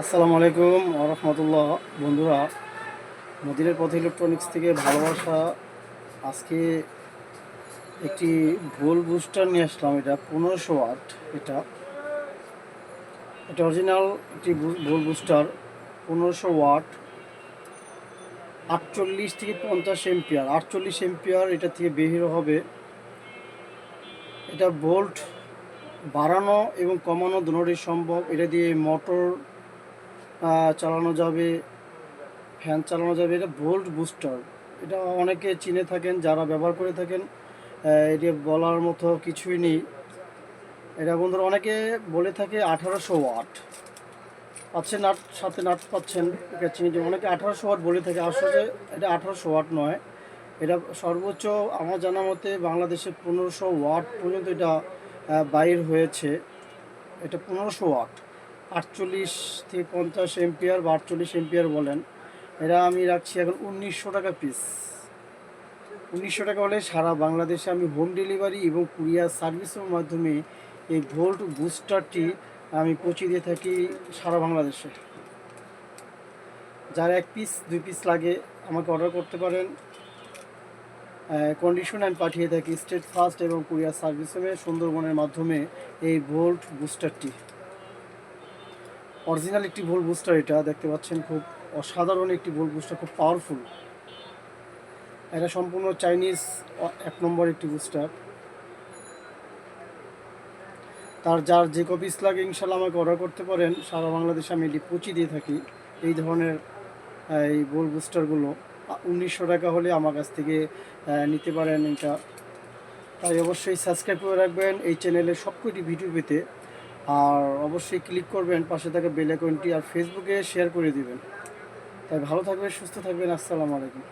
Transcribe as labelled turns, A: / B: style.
A: আসসালামু আলাইকুম রহমতুল্লাহ। বন্ধুরা মদিনের পথ ইলেকট্রনিক্স থেকে ভালোবাসা। আজকে একটি ভোল বুস্টার নিয়ে আসলাম, এটা পনেরোশো ওয়াট এটা। এটা অরিজিনাল একটি ভোল বুস্টার, পনেরোশো ওয়াট। আটচল্লিশ থেকে পঞ্চাশ এম্পিয়ার, আটচল্লিশ এম্পিয়ার এটা থেকে বের হবে। এটা ভোল্ট বাড়ানো এবং কমানো দুটোই সম্ভব। এটা দিয়ে মোটর চালানো যাবে ফ্যান চালানো যাবে, এটা ভোল্ট বুস্টার এটা অনেকে চিনে থাকেন, যারা ব্যবহার করে থাকেন এটা বলার মতো কিছুই নেই। এটা বন্ধুরা অনেকে বলে থাকে আঠারোশো ওয়াট পাচ্ছেন নাট, সাথে নাট পাচ্ছেন যে অনেকে আঠারোশো ওয়াট বলে থাকে। আসলে এটা আঠারোশো ওয়াট নয়, এটা সর্বোচ্চ আমার জানা মতে বাংলাদেশে পনেরোশো ওয়াট পর্যন্ত এটা বাইর হয়েছে। এটা পনেরোশো ওয়াট আটচল্লিশ থেকে পঞ্চাশ এম্পিয়ার বা আটচল্লিশ এম্পিয়ার বলেন, এরা আমি রাখছি এখন উনিশশো টাকা পিস উনিশশো টাকা হলে সারা বাংলাদেশে আমি হোম ডেলিভারি এবং কুরিয়ার সার্ভিসের মাধ্যমে এই ভোল্ট বুস্টারটি আমি পৌঁছে দিয়ে থাকি সারা বাংলাদেশে। যার এক পিস দুই পিস লাগে, আমাকে অর্ডার করতে পারেন। কন্ডিশন আমি পাঠিয়ে থাকি স্টেট ফার্স্ট এবং কুরিয়ার সার্ভিসে সুন্দরবনের মাধ্যমে এই ভোল্ট বুস্টারটি অরিজিনাল একটি ভোল্ট বুস্টার এটা, দেখতে পাচ্ছেন খুব অসাধারণ একটি ভোল্ট বুস্টার খুব পাওয়ারফুল এটা সম্পূর্ণ চাইনিজ এক নম্বর একটি বুস্টার তার যার যে কপিস লাগে ইনশাল্লাহ আমাকে অর্ডার করতে পারেন, সারা বাংলাদেশে আমি এটি পৌঁছে দিয়ে থাকি। এই ধরনের এই বোল বুস্টারগুলো উনিশশো টাকা হলে আমার কাছ থেকে নিতে পারেন এটা। তাই অবশ্যই সাবস্ক্রাইব করে রাখবেন। এই চ্যানেলে সবকটি ভিডিও পেতে আর অবশ্যই ক্লিক করবেন, পাশে থাকা বেল আইকনটি আর ফেসবুকে শেয়ার করে দিবেন। তাই ভালো থাকবেন, সুস্থ থাকবেন, আসসালামু আলাইকুম।